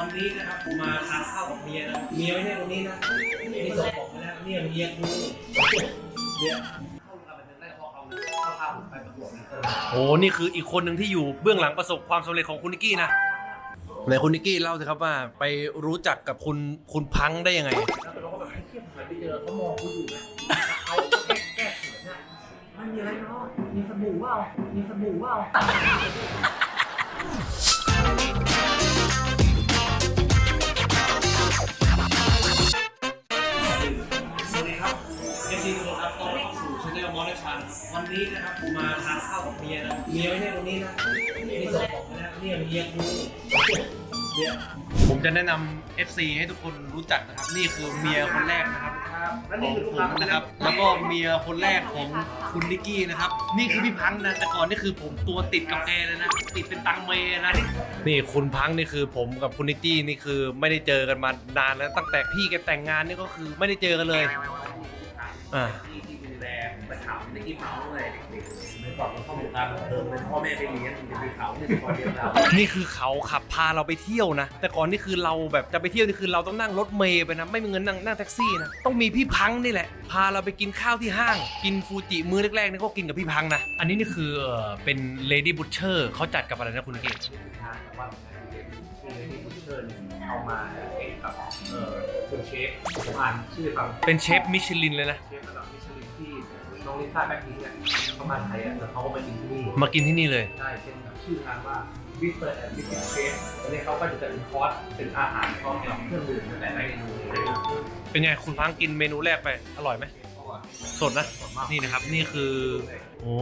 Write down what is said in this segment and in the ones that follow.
วันนี้นะครับผมมาทานข้าวกับเมียนะเมียไม่ใช่คนนี้นะนี่ส่งผมมาแล้วเนี่ยเมียกูเมียเข้าวงการบันเทิงได้เพราะเขาเข้าพาผมไปประกวดนะโอ้นี่คืออีกคนหนึ่งที่อยู่เบื้องหลังประสบความสำเร็จของคุณนิกกี้นะไหนคุณนิกกี้เล่าสิครับว่าไปรู้จักกับคุณคุณพังได้ยังไง แล้วเราก็แบบให้เครียดหายไปเจอเขามองกูอยู่นะเขาแก้แก้เขินนะไม่มีอะไรเนาะมีสบู่เปล่ามีสบู่เปล่า กคนครับต้อนรับเข้าสู่ช anel มอสชันวันนี้นะครับผมมาทานข้าวกับเมียนะเมียไม่ใช่คนนี้นะนี่ส่งผมมาแล้วเนี่ยเมียกูเมียผมจะแนะนำ FC ให้ทุกคนรู้จักนะครับ นี่คือเมียคนแรกนะครับครับและขนี่องคือลูกผค้ามนะนะคครัรับบแล้วก็เมียคนแรกของคุณนิกกี้นะครับ นี่คือพี่พังนะ แต่ก่อนนี่คือผมตัวติดกับแกเลยนะ ติดเป็นตังเมนะ นี่คุณพังนี่คือผมกับคุณนิกกี้นี่คือไม่ได้เจอกันมานานแล้ว ตั้งแต่พี่แกแต่งงานนี่ก็คือไม่ได้เจอกันเลย อ่าที่ที่ดูแล ไปถามในกี้เมาส์เลยเด็กๆในก่อนเราเข้าวงการบันเทิงเป็นพ่อแม่ไปเลี้ยงจะไปเขาเนี่ยเป็นคนเดียวเรานี่คือเขาขับพาเราไปเที่ยวนะ แต่ก่อนนี่คือเราแบบจะไปเที่ยวนี่คือเราต้องนั่งรถเมย์ไปนะไม่มีเงินนั่งนั่งแท็กซี่นะต้องมีพี่พังนี่แหละ พาเราไปกินข้าวที่ห้าง กินฟูจิมื้อแรกๆนี่ก็กินกับพี่พังนะอันนี้นี่คือเอ่อเป็น Lady Butcher เขาจัดกับอะไรนะคุณนิกกี้ทางแต่ว่าคือในที่เชิญเอามาเองกับเอ่อคุณเชฟผมอ่านชื่อครับเป็นเชฟมิชลินเลยนะเชฟระดับมิชลินที่ น้องลิซ่าแบ็คพิงค์เนี่ยเขามาไทยอะแล้วเขาก็มากินที่นี่มากินที่นี่เลย ได้เป็นชื่อทางว่าวิสเตอร์แอนด์วิสเชฟอันนี้เขาก็จะเป็นคอร์สเป็นอาหารพร้อมกับเครื่องดื่มแต่ละเมนูเลยนะเป็นไงคุณพังกินเมนูแรกไป อร่อยไหมสดนะนี่นะครับนี่คือโอ้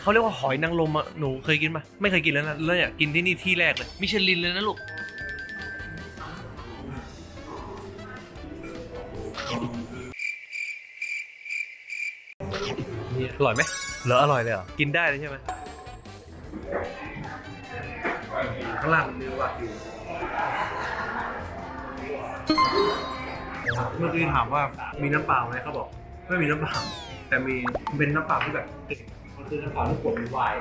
เขาเรียกว่าหอยนางรมอะหนูเคยกินปะไม่เคยกินแล้วนะแล้วเนี่ยกินที่นี่ที่แรกเลยมิชลินเลยนะลูก อร่อยไหมเหรออร่อยเลยเหรอ กินได้เลยใช่ไหมข้างล่างเนื้อวากิวเมื่อกี้ถามว่ามีน้ำเปล่าไหมเขาบอก ไม่มีน้ำเปล่า แต่มีเป็นน้ำเปล่าที่แบบติดมันคือน้ำเปล่าที่ขวดเป็นไวน์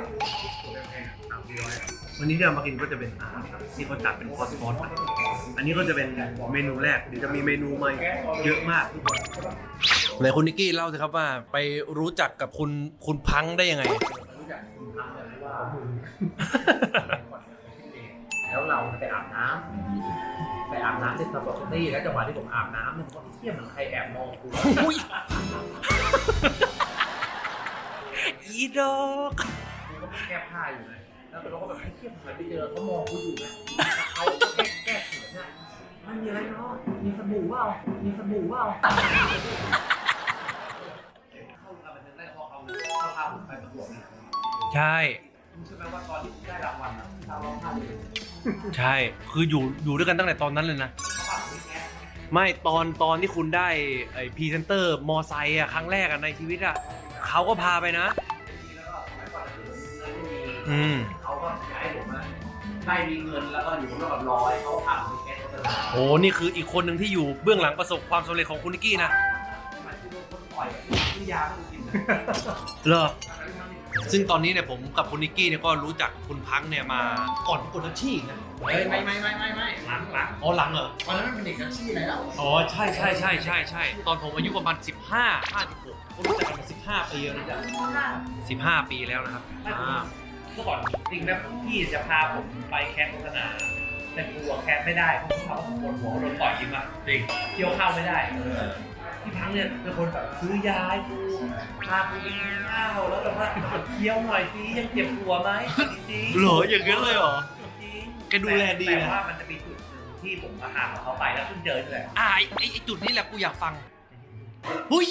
สามร้อยวันนี้ที่เรามากินก็จะเป็นอาหารที่เขาจัดเป็นคอร์สคอร์สอันนี้ก็จะเป็นเมนูแรกเดี๋ยวจะมีเมนูมาเยอะมากทุกคน ไหนคุณนิกกี้เล่าสิครับว่าไปรู้จักกับคุณคุณพังได้ยังไง รู้จักคุณพักเลยว่ามึงแล้วเราไปอาบน้ำไปอาบน้ำที่สปอร์ตตี้แล้วจังหวะที่ผมอาบน้ำเนี่ยผมก็เที่ยเหมือนใครแอบมองกูอุ้ยอีดอกกูก็แก้ผ้าอยู่นะแล้วเราก็แบบให้เที่ยเหมือนไปเจอเขามองกูอยู่นะเขาแก้แก้เขินนะไม่มีอะไรเนาะมีสบู่เปล่ามีสบู่เปล่า เขาพาผมไปประกวดนะใช่ รู้ใช่ไหมว่าตอนที่ได้รางวัลนะทางร้องไห้เลยใช่ คืออยู่อยู่ด้วยกันตั้งแต่ตอนนั้นเลยนะ เขาพาผมไปแก้ไม่ตอนตอนที่คุณได้ไอพรีเซนเตอร์มอไซค์อะครั้งแรกอะในชีวิตอะเขาก็พาไปนะ แล้วก็สมัยก่อนคือเงินไม่มีอืมเขาก็ย้ายผมมาได้มีเงินแล้วก็อยู่กับรอยเขาทำแค่โฆษณาโอ้นี่คืออีกคนหนึ่งที่อยู่เบื้องหลังประสบความสำเร็จของคุณนิกกี้นะหมายถึงโดนคนต่อยซื้อยาให้กูกินนะเหรอ ซึ่งตอนนี้เนี่ยผมกับคุณนิกกี้เนี่ยก็รู้จักคุณพังเนี่ยมาก่อนประกวดทัชชี่นะเฮ้ยไม่ไม่ไม่ไม่ไม่หลังหลังอ๋อหลังเหรอตอนนั้นมันเป็นเด็กนักชี้ไหนแล้วอ๋อใช่ใช่ใช่ใช่ใช่ตอนผมอายุประมาณ 15 56ก็รู้จักกันมา15 ปีแล้วนะ15 ปีแล้วนะครับอ่าเมื่อก่อนจริงนะพี่จะพาผมไปแคสโฆษณาแต่กลัวแคสไม่ได้เพราะเขาปวดหัวโดนต่อยจริงป่ะจริงเที่ยวเข้าไม่ได้ พี่พังเนี่ยเป็นคนแบบซื้อยาให้กูพากูไปกินข้าวแล้วแบบว่าเคี้ยวหน่อยสิยังเจ็บหัวไหมจริงๆเหรออย่างนั้นเลยเหรอ จริงแกดูแลดีนะ แต่ว่ามันจะมีจุดหนึ่งที่ผมมาหาเขาไปแล้วเพิ่งเจอนี่แหละอ่าไอ้ไอ้ไอ้จุดนี้แหละกูอยากฟังหุ้ย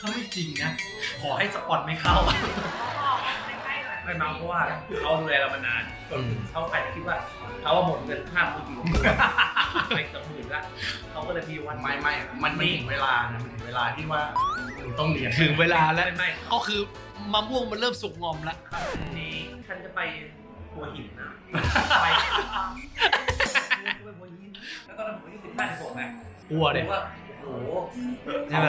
ถ้าไม่จริงนะ ขอให้สปอตไม่เข้า ไม่เมาเพราะว่าเขาดูแลเรามานานจนเขาอาจจะคิดว่าเขาว่าหมดเงินค่าผู้หญิง ไปสองหมื่นละเขาก็เลยมีวัน ไม่ไม่มันไม่ถึงเวลานะมันถึงเวลาที่ว่าหนูต้องเรียน ถึงเวลาแล้วไม่ไม่ ก็คือมะม่วงมันเริ่มสุกงอมแล้วนี้ฉันจะไปหัวหินนะไปไปหัวหินแล้วตอนนั้นผมอายุสิบห้าสิบหกไงกลัวเด็ผมว่าโอ้โหใช่ไหม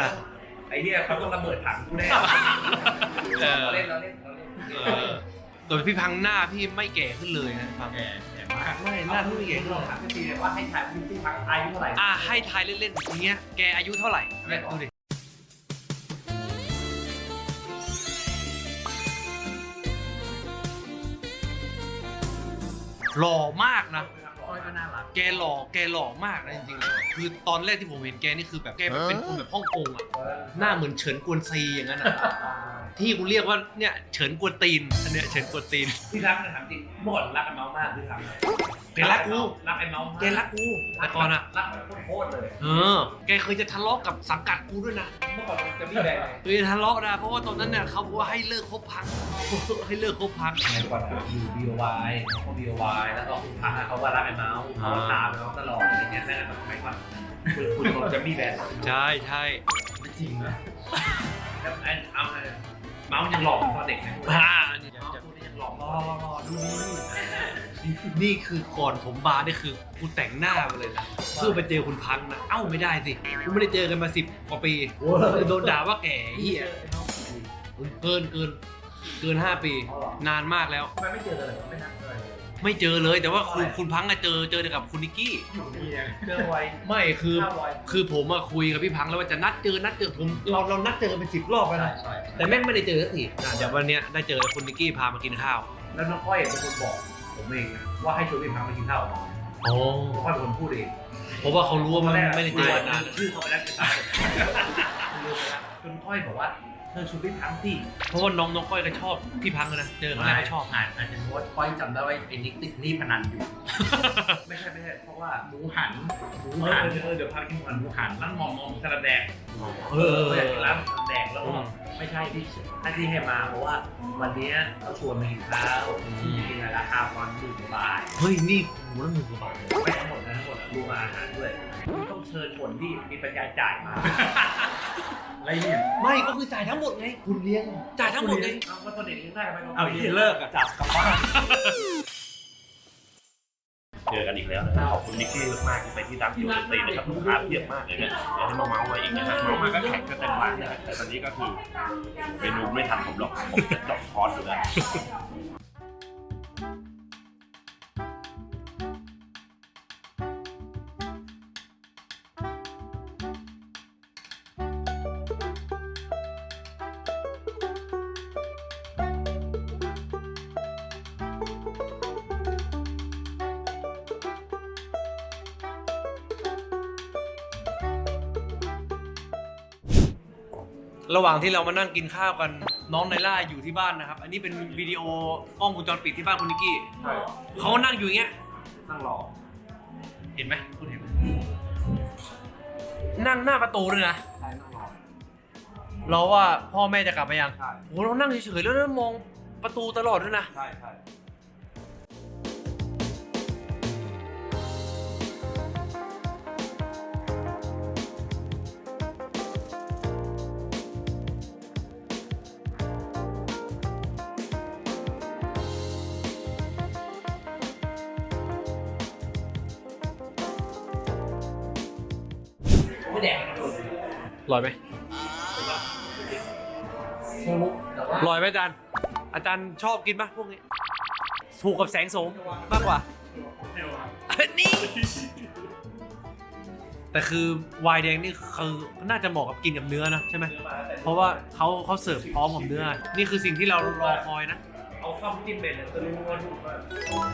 ไอเนี่ยเขาต้องระเบิดถังกูแน่เออเราเล่นเราเล่นเราเล่นเออโดยพี่พังหน้าพี่ไม่แก่ขึ้นเลยนะพังแก่แก่มาก ไม่หน้าพี่ไม่แก่ขึ้นลเลองยถามพี่เลยว่าให้ถ่ายพี่ที่พักอายุเท่าไหร่อะให้ทายเล่นๆอย่างเงี้ยแกอายุเท่าไหร่เนี่ยดูดิหล่อมากนะก้อยก็ น่ารัก แกหล่อแกหล่อมากนะจริงๆแล้วคือตอนแรกที่ผมเห็นแกนี่คือแบบแกแบบเป็นคนแบบฮ่องกงอะ หน้าเหมือนเฉินกวนซีอย่างนั้นอะที่กูเรียกว่าเนี่ยเฉินกวนตีนอันเนี้ยเฉินกวนตีน พี่รักนะถามจริงเมื่อก่อนรักไอ้เมาส์มากพี่รักแกรักกู รักไอ้เมาส์มากแกรักกูแต่ก่อนอะ รักแบบโคตรเลย เออ แกเคยจะทะเลาะกับสังกัดกูด้วยนะ เมื่อก่อนจะมีแบงค์เคยจะทะเลาะนะเพราะว่าตอนนั้นเนี่ยเขาบอกว่าให้เลิกคบพัก ให้เลิกคบพักสมัยก่อนอะอยู่ BOY เขาก็ BOY แล้วก็คุณพักอะเขาก็รักไอ้เมาส์เขาก็ตามไอ้เมาส์ตลอดอะไรเงี้ยแม่งแบบไม่ก่อนคุณคุณโดนจะมีแบงค์ใช่ใช่ไม่จริงนะแล้วไอ้เอาไอ้เมาส์ยังหลอกตอนเด็กนะอ่าอันนี้เมาส์ตัวนี้ยังหลอกรอรอดูนี่นี่คือก่อนผมบาร์นี่คือกูแต่งหน้ามาเลยนะเพื่อไปเจอคุณพังนะเอ้าไม่ได้สิกูไม่ได้เจอกันมาสิบกว่าปีโดนด่าว่าแก่เฮียเกินเกินเกินห้าปี นานมากแล้วทำไมไม่เจอเลยเหรอไม่นัดเลย ไม่เจอเลย แต่ว่าคุณคุณพังอะเจอเจอแต่กับคุณนิกกี้ อยู่นี่ไงเจอไวไม่คือข้าวไวคือผมอะคุยกับพี่พังแล้วว่าจะนัดเจอนัดเจอผมเราเรานัดเจอกันเป็นสิบรอบแล้วใช่นะใช่แต่แม่งไม่ได้เจอสักทีอะเดี๋ยววันเนี้ยได้เจอคุณนิกกี้พามากินข้าวแล้วน้องก้อยเป็นคนบอกผมเองนะว่าให้ชวนพี่พักมากินข้าวโอ้น้องก้อยเป็นคนพูดเองเพราะว่าเขารู้ว่ามันไม่ได้เจอกันนาน ชื่อเขาไปแล้วจะตายลืมไปแล้วจนก้อยบอกว่าเธ อชวนพี่พักสิเพราะว่าน้องน้องก้อยก็ชอบพี่พังนะเจอครั้งแรกก็ชอบ อาจอาจจะเพราะว่าก้อยจำได้ว่าไอ้นิกติดหนี่พนันอยู่ ไม่ใช่ไม่ใช่เพราะว่าหมูหันหมูเอหัอนเออเดี๋ยวพาไปกินมันหมูหันร้านมอมมอมกระแดงเออเออเอเอออร้านแดงแล้วก็ไม่ใช่ที่ถ้าที่ให้มาเพราะว่าวันนี้เขาชวนมากินข้าวกินราคาประมาณหมื่นกว่าบาทเฮ้ยนี่หูละหมื่นกว่าบาทไม่ทั้งหมดนะทั้งหมดรวมอาหารด้วยต้องเชิญคนที่มีปัญญาจ่ายมาละเอียดไม่ก็คือจ่ายทั้งหมดไงคุณเลี้ยงจ่ายทั้งหมดไงเอาก็ตอนเด็กเลี้ยงได้ไหมเอาที่เลิกอะจับกลับบ้าน เจอกันอีกแล้วนะครับขอบคุณนิกกี้มากๆที่ไปที่ร้านที่โอเตีนะครับลูกค้าเยอะมากเลยนะเดี๋ยวให้มาเมาส์มาอีกนะครับเมาส์มาก็แข่งกันเต็มร้านนะแต่ตอนนี้ก็คือเมนูไม่ทันผมหรอกผมจะจบคอร์สอยู่แล้ว ระหว่างที่เรามานั่งกินข้าวกันน้องไนล่าอยู่ที่บ้านนะครับ อันนี้เป็นวิดีโอกล้องวงจรปิดที่บ้านคุณนิกกี้เขานั่งอยู่อย่างเงี้ยนั่งรอ เห็นไหมคุณเห็นไหมนั่งหน้าประตูเลยนะใช่นั่งรอรอว่าพ่อแม่จะกลับมายังใช่ โหเรานั่งเฉยๆแล้วเรามองประตูตลอดด้วยนะ ใช่ใช่ ไม่แดกนะลอยไหมแต่ว่าลอยไหมอาจารย์ อาจารย์ชอบกินปะพวกนี้ ถูกกับแสงโสมมากกว่า นี่ แต่คือวายแดงนี่คือน่าจะเหมาะกับกินกับเนื้อนะใช่ไหม เพราะว่าเขาเขาเสิร์ฟพร้อมกับเนื้อ นี่คือสิ่งที่เรารอคอยนะ เอาข้าวจิ้มเป็นเลยจะรู้ว่ารุ่นมาก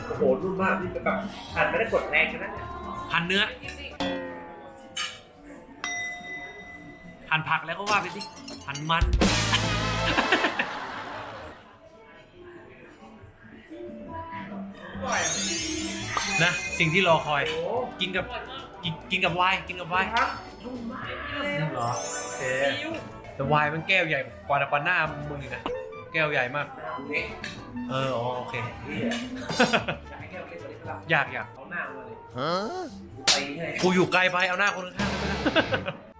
โอ้โหรุ่นมากที่แบบหั่นไม่ได้กดแรงกันนะเนี่ยหั่นเนื้อ หั่นผักแล้วก็ว่าไปสิหั่นมัน นะ สิ่งที่รอคอยโอ้กินกับกินกินกับไวน์กินกับไวน์ครับรุ่นมากเลยเหรอโอเคแต่ไวน์มันแก้วใหญ่กว่าแต่กว่าหน้ามึงอีกนะแก้วใหญ่มากนี่เอออ๋อโอเคนี่อยากให้แก้วเล็กกว่านี้ก็ได้อยากอยากเอาหน้ามาเลยตีให้กูอยู่ไกลไปเอาหน้าคนข้างๆได้ไหมล่ะ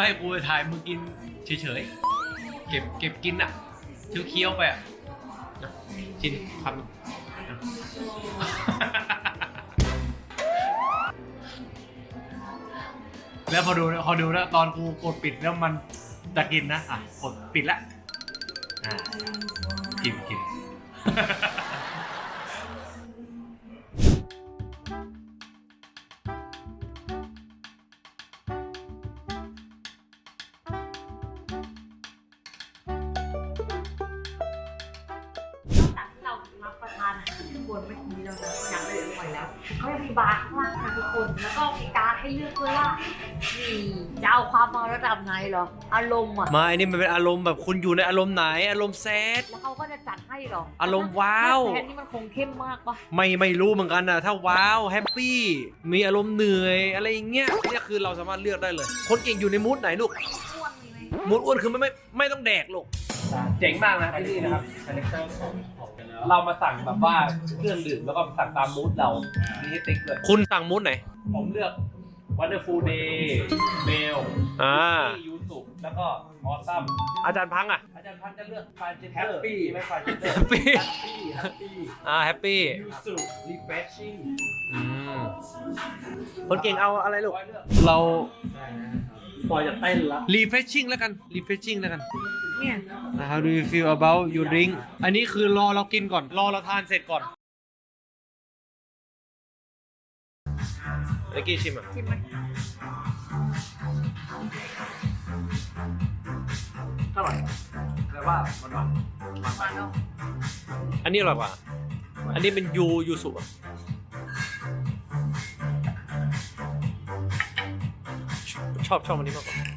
ไม่กูถ่ายมึงกินเฉยๆ เก็บเก็บกินอะเคี้ยวๆไปอะนะชินคำหนึ่งแล้วพอดูนะพอดูนะตอนกูกดปิดแล้วมันจะกินนะ อะกดปิดละ อ่ากินกิน คนเมื่อกี้เราจะยังไม่ได้ลงไปแล้วเขาจะมีบาร์ข้างล่างนะทุกคน แล้วก็มีการดให้เลือกด้วยว่านี่จะเอาความเมาระดับไหนเหรอ อารมณ์อะไมาอันนี้มันเป็นอารมณ์แบบคุณอยู่ในอารมณ์ไหน อารมณ์แซด แล้วเขาก็จะจัดให้เหรออารมณ์ว้าวแทนนี่มันคงเข้มมากปะไม่ไม่รู้เหมือนกันนะถ้าว้าวแฮปปี้มีอารมณ์เหนื่อยอะไรอย่างเงี้ยเนี่ยคือเราสามารถเลือกได้เลย คนเก่งอยู่ในมูดไหนลูกอ้วนเลยไหมมูดอ้วนคือไม่ไม่ไม่ต้องแดกลูก เจ๋งมากนะที่นี่นะครับเรามาสั่งแบบว่าเครื่องดื่มแล้วก็สั่งตามมูดเรานี่ให้ติ๊กเลยคุณสั่งมูดไหน ผมเลือก Wonderful Day เมลอ่ายูสุแล้วก็ออซัมอาจารย์พังอะ อาจารย์พันธ์จะเลือกฟาเจนเตอร์แฮปปี้ไม่ฟาเจนเตอร์ Happy แฮปปี้แฮปปี้อ่าแฮปปี้ยูสุรีเฟรชชิ่งอืมคนเก่งเอาอะไรลูกเรา ปอยจะเต้นละ refreshing แล้วกัน refreshing แล้วกัน เนี่ย How do you feel about your drink อันนี้คือรอเรากินก่อน รอเราทานเสร็จก่อนเมื่อกี้ชิมอะ ชิมไหมเท่าไหร่แต่ว่ามันหวานมาเนาะอันนี้อร่อยกว่า อันนี้เป็นยูยูสุอะ ชอบชอบอันนี้มากกว่า